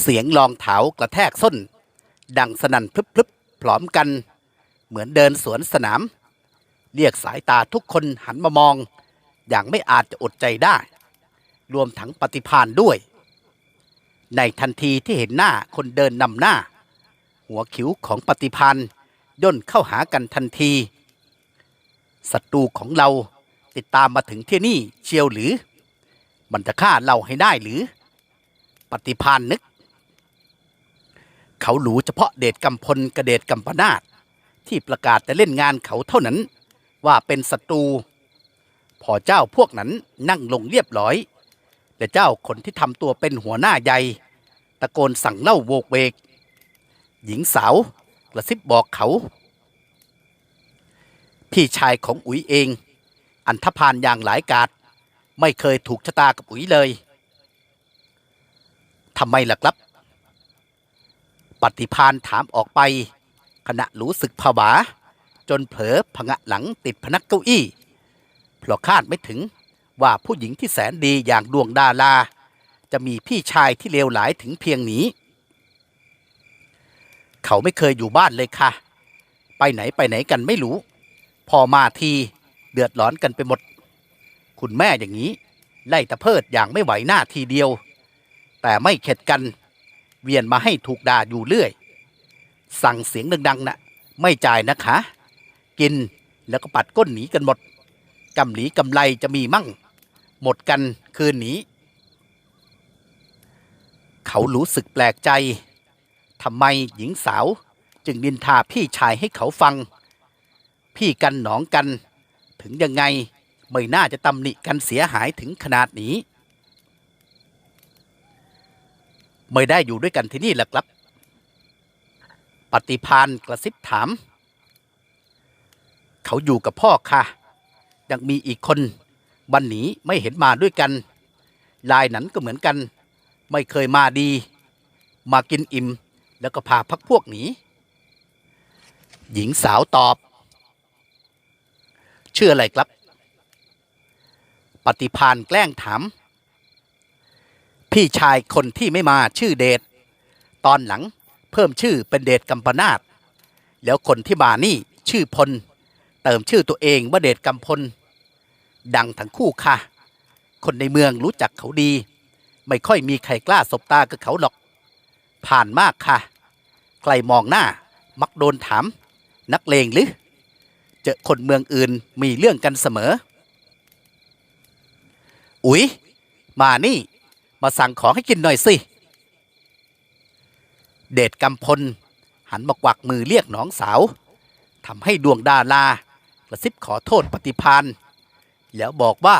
เสียงรองเท้ากระแทกส้น ดังสนั่นพลึบพลึบพร้อมกัน เหมือนเดินสวนสนาม เรียกสายตาทุกคนหันมามอง อย่างไม่อาจจะอดใจได้ รวมทั้งปฏิพานด้วย ในทันทีที่เห็นหน้าคนเดินนำหน้า หัวคิ้วของปฏิพานย่นเข้าหากันทันทีศัตรูของเราติดตามมาถึงที่นี่เชียวหรือ มันจะฆ่าเราให้ได้หรือ ปฏิพานนึก เขาหลูเฉพาะเดชกำพลกระเดชกำปนาตที่ประกาศจะเล่นงานเขาเท่านั้น ว่าเป็นศัตรูพอเจ้าพวกนั้นนั่งลงเรียบร้อย แต่เจ้าคนที่ทำตัวเป็นหัวหน้าใหญ่ตะโกนสั่งเล่าโวกเวก หญิงสาวกระซิบบอกเขา พี่ชายของอุ๋ยเอง อันธพาลอย่างหลายกาดไม่เคยถูกชะตากับอุ๋ยเลยทำไมล่ะครับ ปฏิพานถามออกไป ขณะรู้สึกผวา จนเผลอผงะหลังติดพนักเก้าอี้เพราะคาดไม่ถึงว่าผู้หญิงที่แสนดีอย่างดวงดารา จะมีพี่ชายที่เลวหลายถึงเพียงนี้ เขาไม่เคยอยู่บ้านเลยค่ะ ไปไหนไปไหนกันไม่รู้ พอมาทีเดือดร้อนกันไปหมด คุณแม่อย่างนี้ ไล่ตะเพิดอย่างไม่ไหวหน้าทีเดียว แต่ไม่เข็ดกัน เวียนมาให้ถูกด่าอยู่เรื่อย สั่งเสียงดังๆนะ่ะ ไม่จ่ายนะคะ กินแล้วก็ปัดก้นหนีกันหมดกำหลีกำไรจะมีมั่ง หมดกันคืนนี้ เขารู้สึกแปลกใจทำไมหญิงสาว จึงนินทาพี่ชายให้เขาฟัง พี่กันหนองกัน ถึงยังไงไม่น่าจะตำหนิกันเสียหายถึงขนาดนี้ ไม่ได้อยู่ด้วยกันที่นี่หรอกครับ ปฏิพานกระซิบถาม เขาอยู่กับพ่อค่ะ ยังมีอีกคนวันหนีไม่เห็นมาด้วยกัน ลายนั้นก็เหมือนกัน ไม่เคยมาดี มากินอิ่ม แล้วก็พาพักพวกหนี หญิงสาวตอบ ชื่ออะไรครับ ปฏิพานแกล้งถาม พี่ชายคนที่ไม่มาชื่อเดชตอนหลังเพิ่มชื่อเป็นเดชกัมปนาตแล้วคนที่มานี่ชื่อพล เติมชื่อตัวเองว่าเดชกำพล ดังทั้งคู่ค่ะ คนในเมืองรู้จักเขาดี ไม่ค่อยมีใครกล้าสบตากับเขาหรอก ผ่านมากค่ะ ใครมองหน้ามักโดนถาม นักเลงหรือ เจอคนเมืองอื่นมีเรื่องกันเสมอ อุ๊ย มานี่ มาสั่งของให้กินหน่อยสิ เดชกำพล หันมากวักมือเรียกน้องสาวทำให้ดวงดาลากระซิบขอโทษปฏิพานแล้วบอกว่า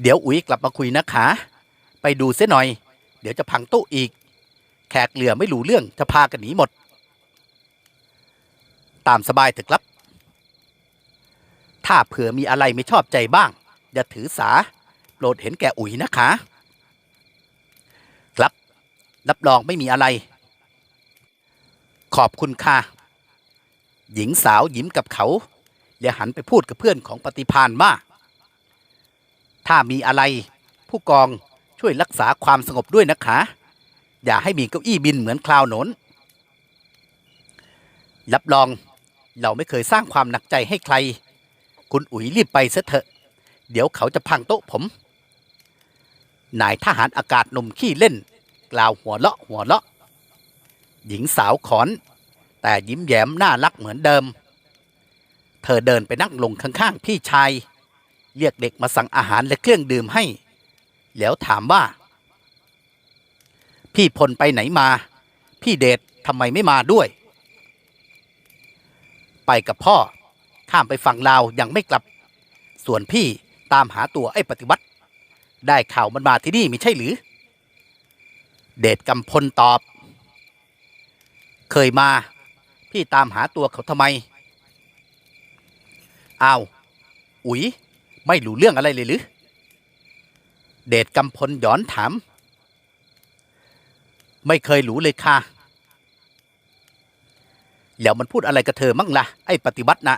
เดี๋ยวอุ๋ยกลับมาคุยนะคะ ไปดูเสียหน่อย เดี๋ยวจะพังโต๊ะอีก แขกเหลือไม่รู้เรื่องจะพากันหนีหมด ตามสบายเถอะครับ ถ้าเผื่อมีอะไรไม่ชอบใจบ้าง อย่าถือสา โปรดเห็นแก่อุ๋ยนะคะ ครับ รับรองไม่มีอะไร ขอบคุณค่ะ หญิงสาวยิ้มกับเขา แล้วหันไปพูดกับเพื่อนของปฏิพานว่าถ้ามีอะไร ผู้กองช่วยรักษาความสงบด้วยนะคะ อย่าให้มีเก้าอี้บินเหมือนคราวโน้นรับรองเราไม่เคยสร้างความหนักใจให้ใคร คุณอุ๋ยรีบไปซะเถอะ เดี๋ยวเขาจะพังโต๊ะผม นายทหารอากาศหนุ่มขี้เล่น กล่าวหัวเราะหัวเราะ หญิงสาวขอน แต่ยิ้มแย้มน่ารักเหมือนเดิม เธอเดินไปนั่งลงข้างๆ พี่ชาย เรียกเด็กมาสั่งอาหารและเครื่องดื่มให้ แล้วถามว่า พี่พลไปไหนมา พี่เดชทำไมไม่มาด้วย ไปกับพ่อ ข้ามไปฝั่งลาวยังไม่กลับ ส่วนพี่ตามหาตัวไอ้ปฏิวัติ ได้ข่าวมันมาที่นี่ไม่ใช่หรือ เดชกำพลตอบ เคยมา พี่ตามหาตัวเขาทำไมอ้าวอุ๋ย ไม่รู้เรื่องอะไรเลยหรือ เดชกำพลย้อนถาม ไม่เคยรู้เลยค่ะ แล้วมันพูดอะไรกับเธอมั่งละ่ะ ไอ้ปฏิบัตินะ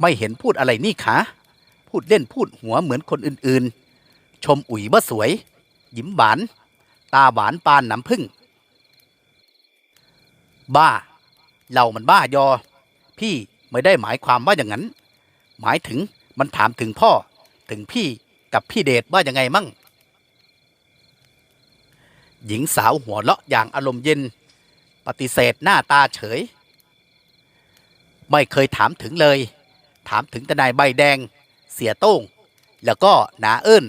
ไม่เห็นพูดอะไรนี่คะ พูดเล่นพูดหัวเหมือนคนอื่นๆ ชมอุ๋ยว่าสวย ยิ้มหวาน ตาหวานปานน้ำผึ้งบ้า เรามันบ้ายอ พี่ไม่ได้หมายความว่าอย่างนั้น หมายถึงมันถามถึงพ่อถึงพี่กับพี่เดชว่ายังไงมั่ง หญิงสาวหัวเราะอย่างอารมณ์เย็น ปฏิเสธหน้าตาเฉย ไม่เคยถามถึงเลย ถามถึงแต่นายใบแดง เสียโต้ง แล้วก็หนาเอิ้น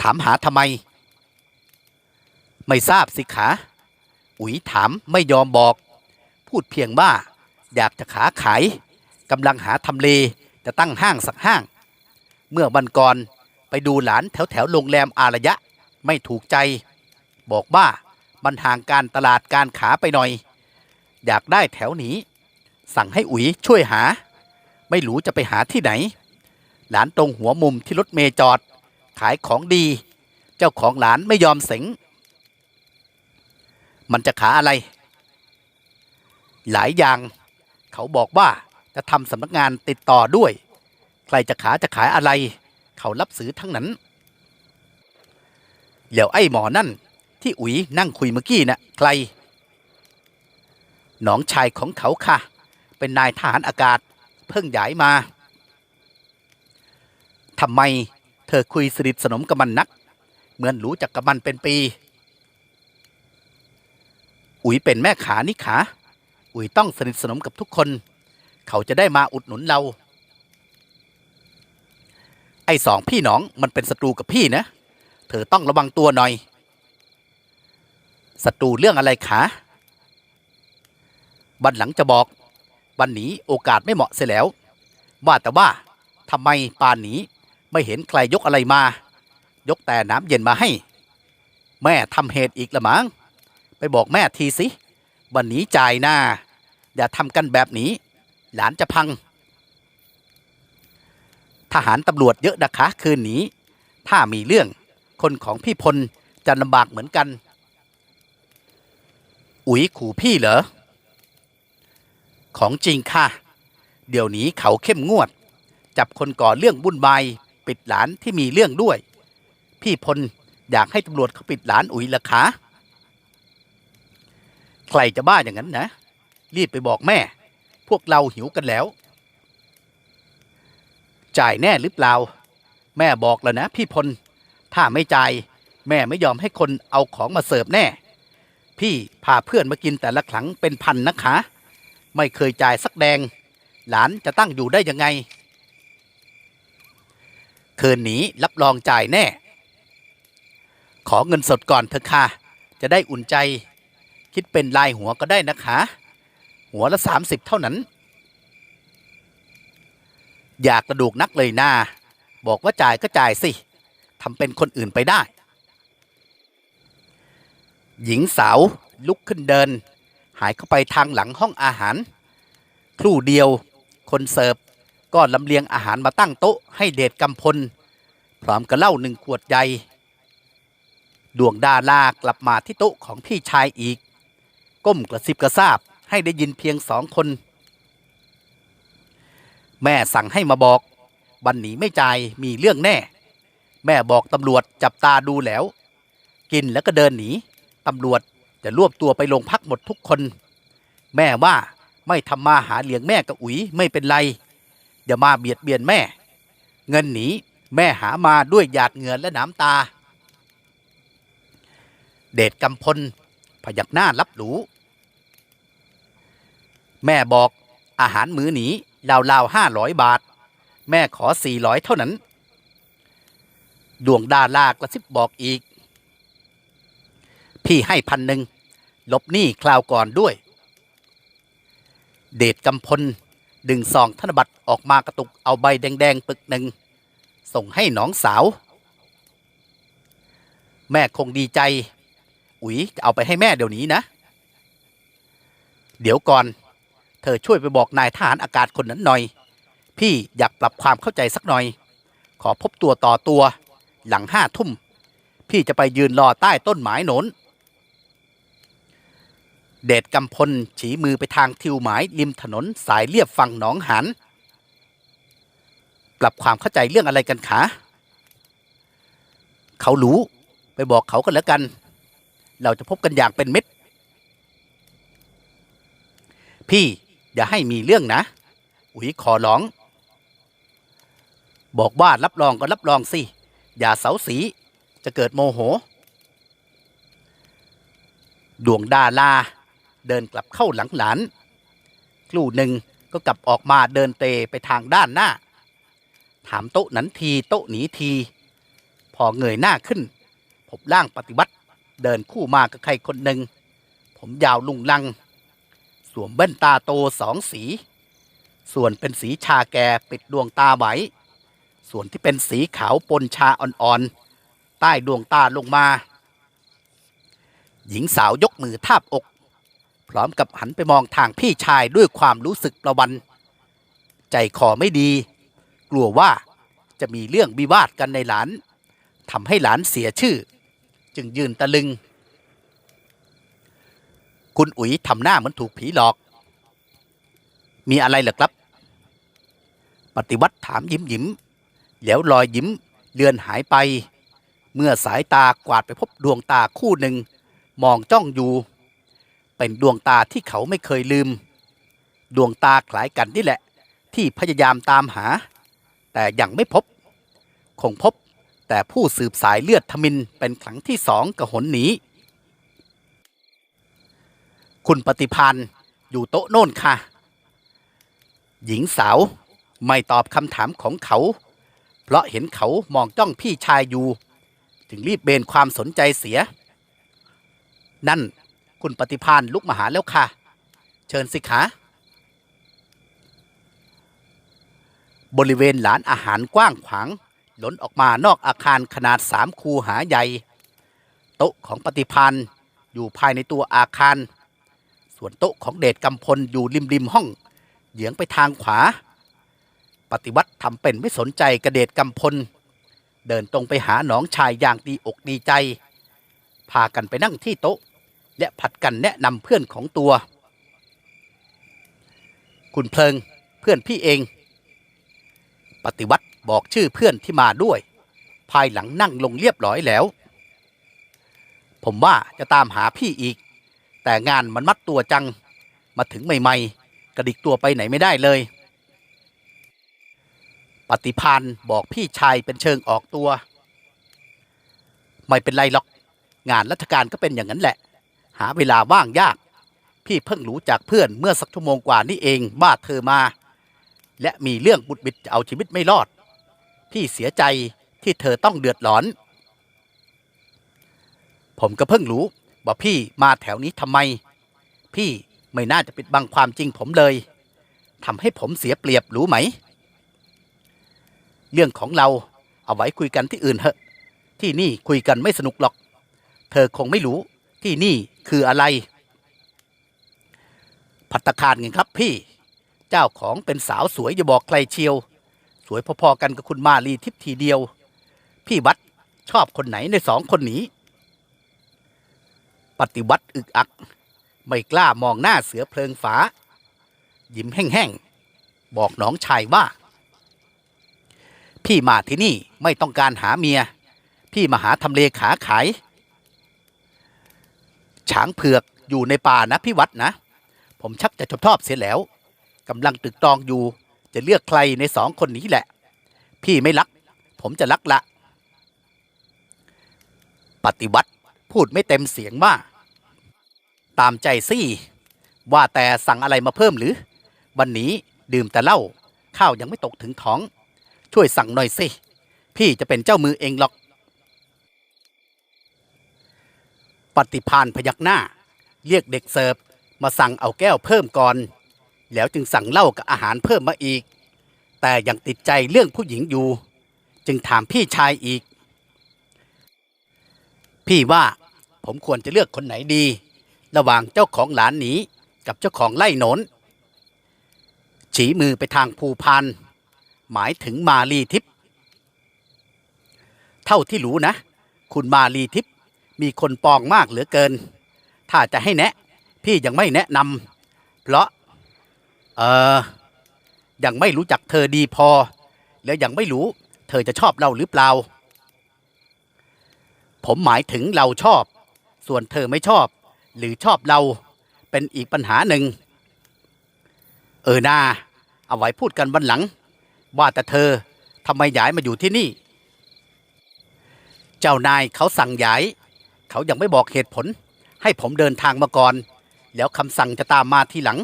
ถามหาทำไม ไม่ทราบสิขาอุ๋ยถามไม่ยอมบอก พูดเพียงว่า อยากจะขาขายกำลังหาทำเลจะตั้งห้างสักห้าง เมื่อวันก่อนไปดูหลานแถวแถวโรงแรมอารยะไม่ถูกใจ บอกว่ามันห่างการตลาดการขาไปหน่อย อยากได้แถวนี้ สั่งให้อุ๋ยช่วยหา ไม่รู้จะไปหาที่ไหน หลานตรงหัวมุมที่รถเมย์จอด ขายของดี เจ้าของหลานไม่ยอมเสงมันจะขาอะไร หลายอย่าง เขาบอกว่าจะทำสำนักงานติดต่อด้วย ใครจะขาจะขายอะไร เขารับซื้อทั้งนั้นแล้วไอ้หมอนั่น ที่อุ๋ยนั่งคุยเมื่อกี้น่ะใครหนองชายของเขาค่ะ เป็นนายทหารอากาศ เพิ่งย้ายมาทำไมเธอคุยสนิทสนมกับมันนัก เหมือนรู้จักกับมันเป็นปี อุ๋ยเป็นแม่ขานี่ขา อุ๋ยต้องสนิทสนมกับทุกคน เขาจะได้มาอุดหนุนเรา ไอ้สองพี่น้องมันเป็นศัตรูกับพี่นะ เธอต้องระวังตัวหน่อย ศัตรูเรื่องอะไรขาวันหลังจะบอก วันนี้โอกาสไม่เหมาะเสียแล้ว ว่าแต่ว่าทำไมป่านนี้ไม่เห็นใครยกอะไรมา ยกแต่น้ำเย็นมาให้ แม่ทำเหตุอีกละมั้งไปบอกแม่ทีสิ วันนี้จ่ายหน้า อย่าทำกันแบบนี้ หลานจะพัง ทหารตำรวจเยอะนะคะคืนนี้ ถ้ามีเรื่องคนของพี่พลจะลำบากเหมือนกัน อุ๋ยขู่พี่เหรอ ของจริงค่ะ เดี๋ยวนี้เขาเข้มงวด จับคนก่อเรื่องวุ่นวายปิดหลานที่มีเรื่องด้วย พี่พลอยากให้ตำรวจเขาปิดหลานอุ๋ยละคะใครจะบ้าอย่างนั้นนะ รีบไปบอกแม่ พวกเราหิวกันแล้ว จ่ายแน่หรือเปล่า แม่บอกแล้วนะ พี่พล ถ้าไม่จ่าย แม่ไม่ยอมให้คนเอาของมาเสิร์ฟแน่ พี่พาเพื่อนมากินแต่ละครั้งเป็นพันนะคะ ไม่เคยจ่ายสักแดง หลานจะตั้งอยู่ได้ยังไง คืนนี้รับรองจ่ายแน่ ขอเงินสดก่อนเถอะค่ะ จะได้อุ่นใจ คิดเป็นลายหัวก็ได้นะคะ หัวละสามสิบเท่านั้น อยากกระดูกนักเลยนาบอกว่าจ่ายก็จ่ายสิทำเป็นคนอื่นไปได้ หญิงสาวลุกขึ้นเดิน หายเข้าไปทางหลังห้องอาหาร ครู่เดียวคนเสิร์ฟก็ลำเลียงอาหารมาตั้งโต๊ะให้เดชกำพล พร้อมกับเหล้าหนึ่งขวดใหญ่ดวงดาลากลับมาที่โต๊ะของพี่ชายอีก ก้มกระซิบกระซาบให้ได้ยินเพียงสองคน แม่สั่งให้มาบอก วันหนีไม่จ่ายมีเรื่องแน่ แม่บอกตำรวจจับตาดูแล้ว กินแล้วก็เดินหนี ตำรวจ จะรวบตัวไปโรงพักหมดทุกคน แม่ว่าไม่ทำมาหาเลี้ยงแม่กับอุ๋ยไม่เป็นไร อย่ามาเบียดเบียนแม่ เงินหนีแม่หามาด้วยหยาดเหงื่อและน้ำตา เดชกำพลพยักหน้ารับหรูแม่บอกอาหารมื้อหนีราวๆห้าร้อยบาท แม่ขอสี่ร้อยเท่านั้น ดวงดาลากระซิบบอกอีก พี่ให้พันหนึ่งลบหนี้คราวก่อนด้วย เดชกำพล ดึงซองธนบัตรออกมากระตุกเอาใบแดงๆปึกหนึ่ง ส่งให้น้องสาว แม่คงดีใจ อุ๋ยจะเอาไปให้แม่เดี๋ยวนี้นะ เดี๋ยวก่อน เธอช่วยไปบอกนายทหารอากาศคนนั้นหน่อย พี่อยากปรับความเข้าใจสักหน่อย ขอพบตัวต่อตัว หลังห้าทุ่ม พี่จะไปยืนรอใต้ต้นไม้โน้น เดชกำพลฉีมือไปทางทิวหมายริมถนนสายเลียบฝั่งหนองหัน ปรับความเข้าใจเรื่องอะไรกันคะ เขารู้ ไปบอกเขากันแล้วกัน เราจะพบกันอย่างเป็นมิตร พี่อย่าให้มีเรื่องนะ อุ๋ยขอร้อง บอกว่ารับรองก็รับรองสิ อย่าเสาสีจะเกิดโมโห ดวงดาลา เดินกลับเข้าหลังหลานครู่หนึ่งก็กลับออกมาเดินเตไปทางด้านหน้า ถามโต๊ะนั้นทีโต๊ะหนีที พอเงยหน้าขึ้น พบร่างปฏิวัติ เดินคู่มากับใครคนหนึ่ง ผมยาวลุงลัง สวมแว่นตาโตสองสี ส่วนเป็นสีชาแก่ปิดดวงตาไว้ ส่วนที่เป็นสีขาวปนชาอ่อนๆ ใต้ดวงตาลงมา หญิงสาวยกมือทาบอก พร้อมกับหันไปมองทางพี่ชายด้วยความรู้สึกประวัน ใจคอไม่ดี กลัวว่าจะมีเรื่องวิวาทกันในหลานทำให้หลานเสียชื่อ จึงยืนตะลึง คุณอุ๋ยทำหน้าเหมือนถูกผีหลอก มีอะไรหรอครับ ปฏิวัติถามยิ้มยิ้มแล้วรอยยิ้มเลือนหายไป เมื่อสายตากวาดไปพบดวงตาคู่หนึ่ง มองจ้องอยู่ เป็นดวงตาที่เขาไม่เคยลืม ดวงตาคล้ายกันนี่แหละ ที่พยายามตามหา แต่ยังไม่พบ คงพบแต่ผู้สืบสายเลือดทมินเป็นครั้งที่สองกระหนหนีคุณปฏิพันธ์อยู่โต๊ะโน่นค่ะ หญิงสาวไม่ตอบคำถามของเขา เพราะเห็นเขามองจ้องพี่ชายอยู่ จึงรีบเบนความสนใจเสีย นั่น คุณปฏิพานลุกมาหาแล้วค่ะ เชิญสิคะบริเวณหลานอาหารกว้างขวางล้นออกมานอกอาคารขนาดสามคูหาใหญ่ โต๊ะของปฏิพานธ์อยู่ภายในตัวอาคาร ส่วนโต๊ะของเดชกำพลอยู่ริมริมห้อง เหยืองไปทางขวา ปฏิวัติทำเป็นไม่สนใจกระเดชกำพล เดินตรงไปหาหนองชายอย่างดีอกดีใจ พากันไปนั่งที่โต๊ะ และผัดกันแนะนำเพื่อนของตัว คุณเพลิงเพื่อนพี่เอง ปฏิวัติบอกชื่อเพื่อนที่มาด้วย ภายหลังนั่งลงเรียบร้อยแล้ว ผมว่าจะตามหาพี่อีก แต่งานมันมัดตัวจัง มาถึงใหม่ ๆ กระดิกตัวไปไหนไม่ได้เลย ปฏิพานบอกพี่ชายเป็นเชิงออกตัว ไม่เป็นไรหรอก งานราชการก็เป็นอย่างนั้นแหละ หาเวลาว่างยาก พี่เพิ่งรู้จากเพื่อนเมื่อสักชั่วโมงกว่านี่เองว่าเธอมา และมีเรื่องบุดบิดจะเอาชีวิตไม่รอด พี่เสียใจที่เธอต้องเดือดร้อน ผมก็เพิ่งรู้ว่าพี่มาแถวนี้ทำไม พี่ไม่น่าจะปิดบังความจริงผมเลยทำให้ผมเสียเปรียบรู้ไหม เรื่องของเราเอาไว้คุยกันที่อื่นเถอะ ที่นี่คุยกันไม่สนุกหรอก เธอคงไม่รู้ ที่นี่คืออะไร พัตคารไงครับพี่ เจ้าของเป็นสาวสวยอย่าบอกใครเชียว สวยพอๆกันกับคุณมาลีทิพทีเดียว พี่วัดชอบคนไหนในสองคนนี้ ปฏิวัติอึกอัก ไม่กล้ามองหน้าเสือเพลิงฝา ยิ้มแห้งๆ บอกน้องชายว่า พี่มาที่นี่ไม่ต้องการหาเมีย พี่มาหาทำเลขาขาย ช้างเผือกอยู่ในป่านะพี่วัดนะ ผมชักจะชอบชอบเสียแล้วกำลังตึกตรองอยู่จะเลือกใครในสองคนนี้แหละ พี่ไม่รัก ผมจะรักละ ปฏิวัติพูดไม่เต็มเสียงว่า ตามใจสิว่าแต่สั่งอะไรมาเพิ่มหรือ วันนี้ดื่มแต่เหล้าข้าวยังไม่ตกถึงท้อง ช่วยสั่งหน่อยสิ พี่จะเป็นเจ้ามือเองหรอก ปฏิพานพยักหน้า เรียกเด็กเสิร์ฟมาสั่งเอาแก้วเพิ่มก่อน แล้วจึงสั่งเหล้ากับอาหารเพิ่มมาอีก แต่ยังติดใจเรื่องผู้หญิงอยู่ จึงถามพี่ชายอีก พี่ว่าผมควรจะเลือกคนไหนดี ระหว่างเจ้าของหลานหนีกับเจ้าของไล่โหนนฉีมือไปทางภูพานหมายถึงมาลีทิพย์เท่าที่รู้นะ คุณมาลีทิพย์ มีคนปองมากเหลือเกิน ถ้าจะให้แนะ พี่ยังไม่แนะนำเพราะเออยังไม่รู้จักเธอดีพอ แล้วยังไม่รู้ เธอจะชอบเราหรือเปล่า ผมหมายถึงเราชอบ ส่วนเธอไม่ชอบ หรือชอบเราเป็นอีกปัญหาหนึ่ง เออนาเอาไว้พูดกันวันหลัง ว่าแต่เธอทำไมย้ายมาอยู่ที่นี่ เจ้านายเขาสั่งย้าย เขายังไม่บอกเหตุผล ให้ผมเดินทางมาก่อน แล้วคำสั่งจะตามมาทีหลัง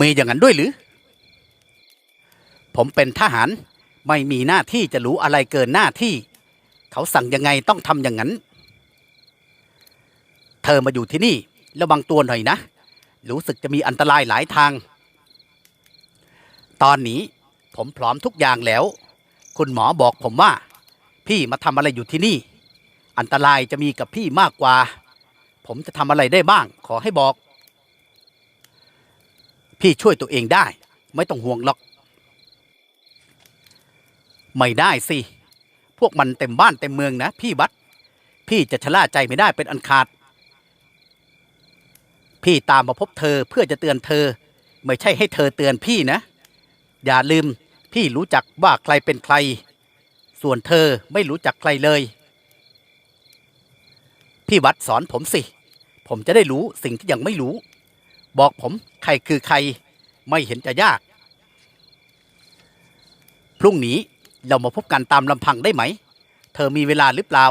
มีอย่างนั้นด้วยหรือ ผมเป็นทหารไม่มีหน้าที่จะรู้อะไรเกินหน้าที่ เขาสั่งยังไงต้องทำอย่างนั้น เธอมาอยู่ที่นี่ระวังตัวหน่อยนะ รู้สึกจะมีอันตรายหลายทาง ตอนนี้ผมพร้อมทุกอย่างแล้ว คุณหมอบอกผมว่า พี่มาทำอะไรอยู่ที่นี่ อันตรายจะมีกับพี่มากกว่า ผมจะทำอะไรได้บ้าง ขอให้บอก พี่ช่วยตัวเองได้ ไม่ต้องห่วงหรอก ไม่ได้สิ พวกมันเต็มบ้านเต็มเมืองนะ พี่บัดพี่จะชะล่าใจไม่ได้เป็นอันขาด พี่ตามมาพบเธอเพื่อจะเตือนเธอ ไม่ใช่ให้เธอเตือนพี่นะ อย่าลืมพี่รู้จักว่าใครเป็นใคร ส่วนเธอไม่รู้จักใครเลย พี่วัดสอนผมสิ ผมจะได้รู้สิ่งที่ยังไม่รู้ บอกผมใครคือใครไม่เห็นจะยาก พรุ่งนี้เรามาพบกันตามลำพังได้ไหม เธอมีเวลาหรือเปล่า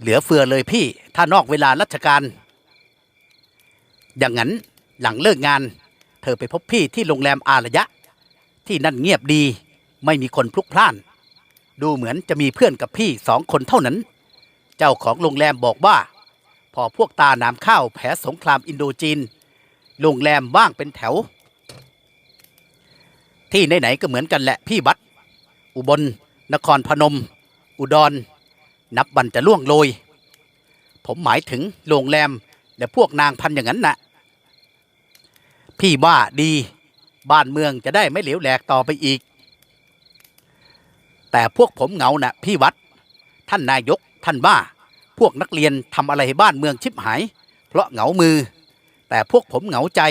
เหลือเฟือเลยพี่ ถ้านอกเวลาราชการ อย่างนั้นหลังเลิกงาน เธอไปพบพี่ที่โรงแรมอารยะ ที่นั่นเงียบดี ไม่มีคนพลุกพล่าน ดูเหมือนจะมีเพื่อนกับพี่สองคนเท่านั้น เจ้าของโรงแรมบอกว่า พอพวกตาน้ำข้าวแผลสงครามอินโดจีน โรงแรมว่างเป็นแถว ที่ไหนๆก็เหมือนกันแหละพี่บัตรอุบล นครพนม อุดร นับวันจะล่วงโรย ผมหมายถึงโรงแรมและพวกนางพันอย่างนั้นนะพี่ว่าดี บ้านเมืองจะได้ไม่เหลวแหลกต่อไปอีก แต่พวกผมเหงานะพี่วัด ท่านนายก ท่านว่าพวกนักเรียนทำอะไรให้บ้านเมืองชิบหาย เพราะเหงามือ แต่พวกผมเหงาใจ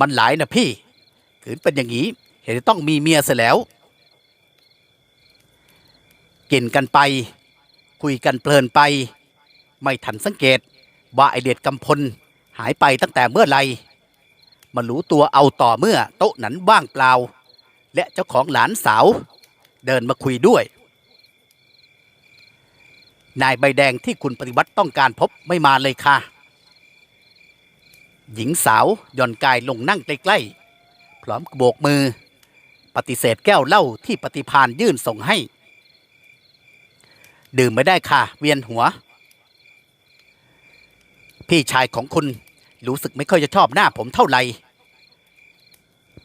มันหลายนะพี่ถือเป็นอย่างนี้เห็นต้องมีเมียเสียแล้ว กินกันไป คุยกันเพลินไป ไม่ทันสังเกตว่าไอเดชกำพลหายไปตั้งแต่เมื่อไหรมารู้ตัวเอาต่อเมื่อโต๊ะนั้นว่างเปล่า และเจ้าของหลานสาว เดินมาคุยด้วย นายใบแดงที่คุณปฏิวัติต้องการพบไม่มาเลยค่ะ หญิงสาวหย่อนกายลงนั่งใกล้ๆพร้อมโบกมือ ปฏิเสธแก้วเหล้าที่ปฏิพานยื่นส่งให้ ดื่มไม่ได้ค่ะ เวียนหัว พี่ชายของคุณรู้สึกไม่ค่อยจะชอบหน้าผมเท่าไหร่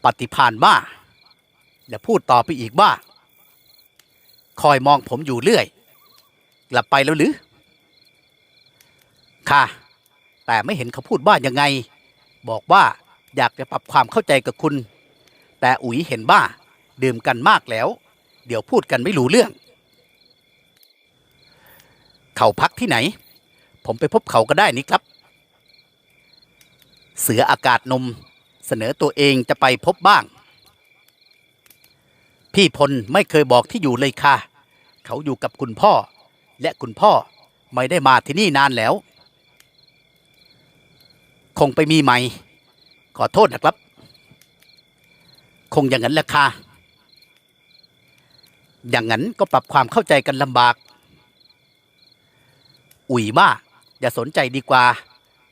ปฏิพานว่าและพูดต่อไปอีกว่า คอยมองผมอยู่เรื่อย กลับไปแล้วหรือ ค่ะ แต่ไม่เห็นเขาพูดว่ายังไง บอกว่าอยากจะปรับความเข้าใจกับคุณ แต่อุ๋ยเห็นว่าดื่มกันมากแล้ว เดี๋ยวพูดกันไม่รู้เรื่อง เขาพักที่ไหน ผมไปพบเขาก็ได้นี่ครับ เสืออากาศนม เสนอตัวเองจะไปพบบ้าง พี่พลไม่เคยบอกที่อยู่เลยค่ะ เขาอยู่กับคุณพ่อ และคุณพ่อไม่ได้มาที่นี่นานแล้ว คงไปมีใหม่ ขอโทษนะครับ คงอย่างนั้นแหละค่ะอย่างนั้นก็ปรับความเข้าใจกันลำบาก อุ๋ยว่าอย่าสนใจดีกว่า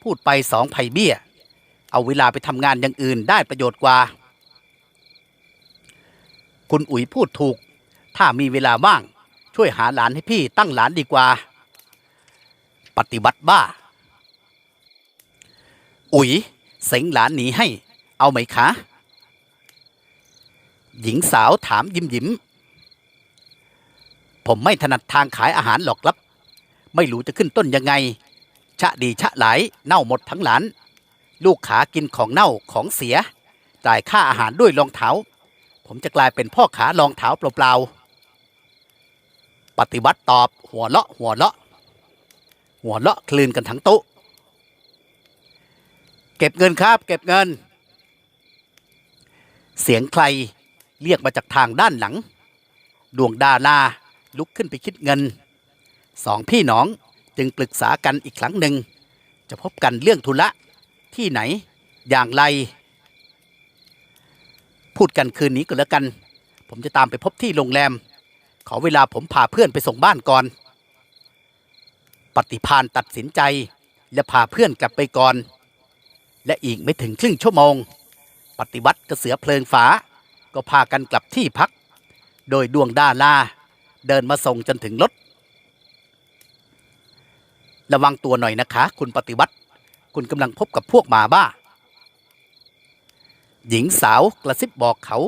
พูดไปสองไผ่เบี้ย เอาเวลาไปทำงานอย่างอื่นได้ประโยชน์กว่า คุณอุ๋ยพูดถูก ถ้ามีเวลาว่าง ช่วยหาหลานให้พี่ตั้งหลานดีกว่า ปฏิบัติบ้า อุ๋ยเสงหลานหนีให้ เอาไหมคะ หญิงสาวถามยิ้มยิ้ม ผมไม่ถนัดทางขายอาหารหรอกครับ ไม่รู้จะขึ้นต้นยังไง ชะดีชะหลายเน่าหมดทั้งหลาน ลูกขากินของเน่าของเสีย จ่ายค่าอาหารด้วยรองเท้า ผมจะกลายเป็นพ่อขารองเท้าเปล่าๆ ปฏิวัติตอบหัวเราะหัวเราะ หัวเราะคลื่นกันทั้งโต๊ะเก็บเงินครับ เก็บเงิน เสียงใครเรียกมาจากทางด้านหลัง ดวงดาราลุกขึ้นไปคิดเงิน สองพี่น้องจึงปรึกษากันอีกครั้งหนึ่ง จะพบกันเรื่องธุระที่ไหนอย่างไร พูดกันคืนนี้ก็แล้วกัน ผมจะตามไปพบที่โรงแรม ขอเวลาผมพาเพื่อนไปส่งบ้านก่อน ปฏิพานตัดสินใจและพาเพื่อนกลับไปก่อน และอีกไม่ถึงครึ่งชั่วโมง ปฏิวัติกระเสือเพลิงฟ้าก็พากันกลับที่พัก โดยดวงดาลาเดินมาส่งจนถึงรถ ระวังตัวหน่อยนะคะ คุณปฏิวัติ คุณกำลังพบกับพวกหมาบ้า หญิงสาวกระซิบบอกเขา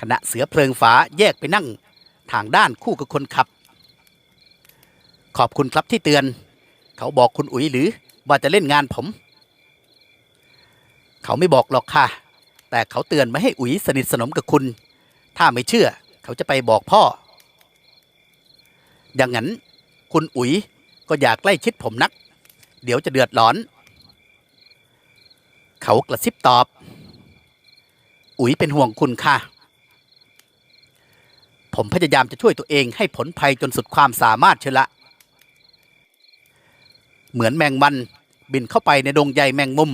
ขณะเสือเพลิงฟ้าแยกไปนั่ง ทางด้านคู่กับคนขับ ขอบคุณครับที่เตือน เขาบอกคุณอุ๋ยหรือว่าจะเล่นงานผม เขาไม่บอกหรอกค่ะ แต่เขาเตือนไม่ให้อุ๋ยสนิทสนมกับคุณ ถ้าไม่เชื่อ เขาจะไปบอกพ่อ อย่างนั้น คุณอุ๋ยก็อยากใกล้ชิดผมนัก เดี๋ยวจะเดือดร้อน เขากระซิบตอบ อุ๋ยเป็นห่วงคุณค่ะ ผมพยายามจะช่วยตัวเองให้ผลภัยจนสุดความสามารถเชละ เหมือนแมงมันบินเข้าไปในดงใยแมงมุม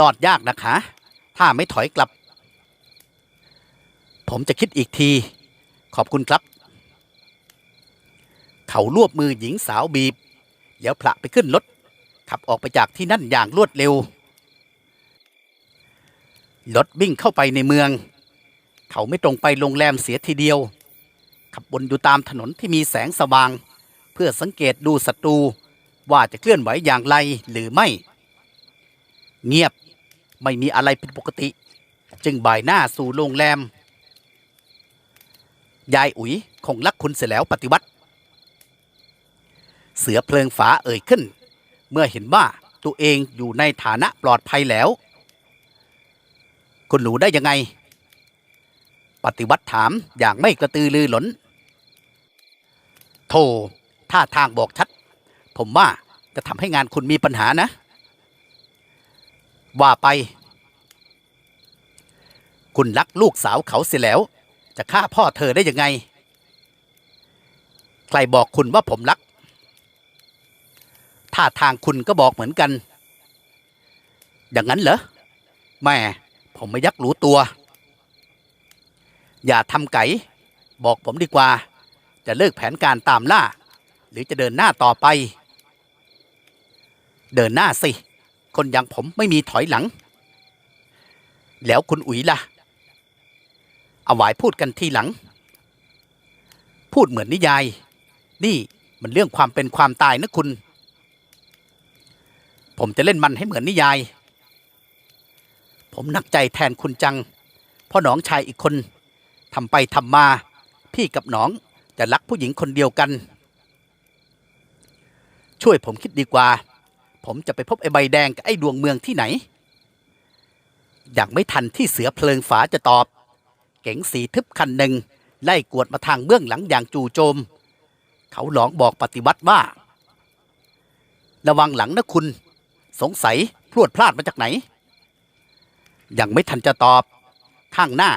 รอดยากนะคะ ถ้าไม่ถอยกลับ ผมจะคิดอีกที ขอบคุณครับ เขารวบมือหญิงสาวบีบ แล้วผละไปขึ้นรถ ขับออกไปจากที่นั่นอย่างรวดเร็ว รถวิ่งเข้าไปในเมือง เขาไม่ตรงไปโรงแรมเสียทีเดียว ขับวนอยู่ตามถนนที่มีแสงสว่าง เพื่อสังเกตดูศัตรูว่าจะเคลื่อนไหวอย่างไรหรือไม่ เงียบไม่มีอะไรผิดปกติ จึงบ่ายหน้าสู่โรงแรม ยายอุ๋ยคงรักคุณเสียแล้วปฏิวัติ เสือเพลิงฝาเอ่ยขึ้น เมื่อเห็นว่าตัวเองอยู่ในฐานะปลอดภัยแล้ว คุณหนูได้ยังไง ปฏิวัติถามอย่างไม่กระตือรือร้น โธ่ท่าทางบอกชัด ผมว่าจะทำให้งานคุณมีปัญหานะ ว่าไป คุณรักลูกสาวเขาเสียแล้ว จะฆ่าพ่อเธอได้ยังไง ใครบอกคุณว่าผมรัก ท่าทางคุณก็บอกเหมือนกัน อย่างนั้นเหรอแม่ผมไม่ยักหรูตัว อย่าทำไก่ บอกผมดีกว่า จะเลิกแผนการตามล่า หรือจะเดินหน้าต่อไป เดินหน้าสิ คนอย่างผมไม่มีถอยหลัง แล้วคุณอุ๋ยล่ะเอาไว้พูดกันทีหลัง พูดเหมือนนิยาย นี่มันเรื่องความเป็นความตายนะคุณ ผมจะเล่นมันให้เหมือนนิยาย ผมหนักใจแทนคุณจังพราะน้องชายอีกคนทำไปทำมา พี่กับน้อง จะรักผู้หญิงคนเดียวกัน ช่วยผมคิดดีกว่า ผมจะไปพบไอ้ใบแดงกับไอ้ดวงเมืองที่ไหน อย่างไม่ทันที่เสือเพลิงฝาจะตอบ เก๋งสีทึบคันหนึ่งไล่กวดมาทางเบื้องหลังอย่างจู่โจม เขาหลองบอกปฏิวัติว่า ระวังหลังนะคุณ สงสัยพรวดพลาดมาจากไหน ยังไม่ทันจะตอบ ข้างหน้า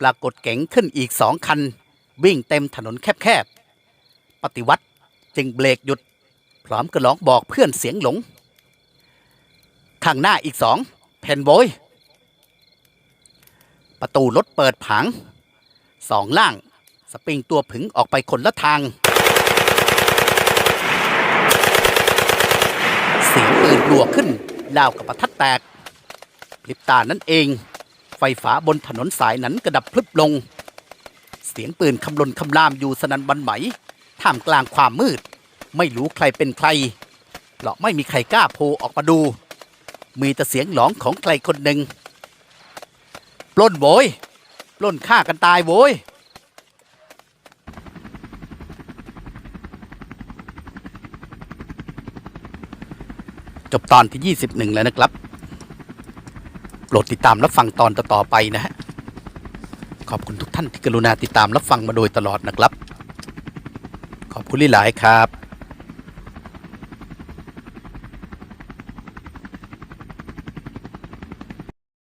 ปรากฏเก๋งขึ้นอีกสองคัน วิ่งเต็มถนนแคบๆ ปฏิวัติจึงเบรกหยุด พร้อมกระร้องบอกเพื่อนเสียงหลง ข้างหน้าอีกสองแผ่นโบยประตูรถเปิดผัง สองล่าง สปริงตัวผึงออกไปคนละทาง เสียงปืนรัวขึ้นลาวกับประทัดแตกพลิบตานั่นเอง ไฟฟ้าบนถนนสายนั้นกระดับพลึบลง สียงปืนคำลนคำรามอยู่สนันบันไหวท่ามกลางความมืด ไม่รู้ใครเป็นใครเราะไม่มีใครกล้าโผล่ออกมาดู มีแต่เสียงหลองของใครคนหนึ่งปล้นโวยปล้นฆ่ากันตายโวยจบตอนที่ 21 แล้วนะครับ โปรดติดตามรับฟังตอนต่อๆไปนะฮะ ขอบคุณทุกท่านที่กรุณาติดตามรับฟังมาโดยตลอดนะครับ ขอบคุณหลายครับ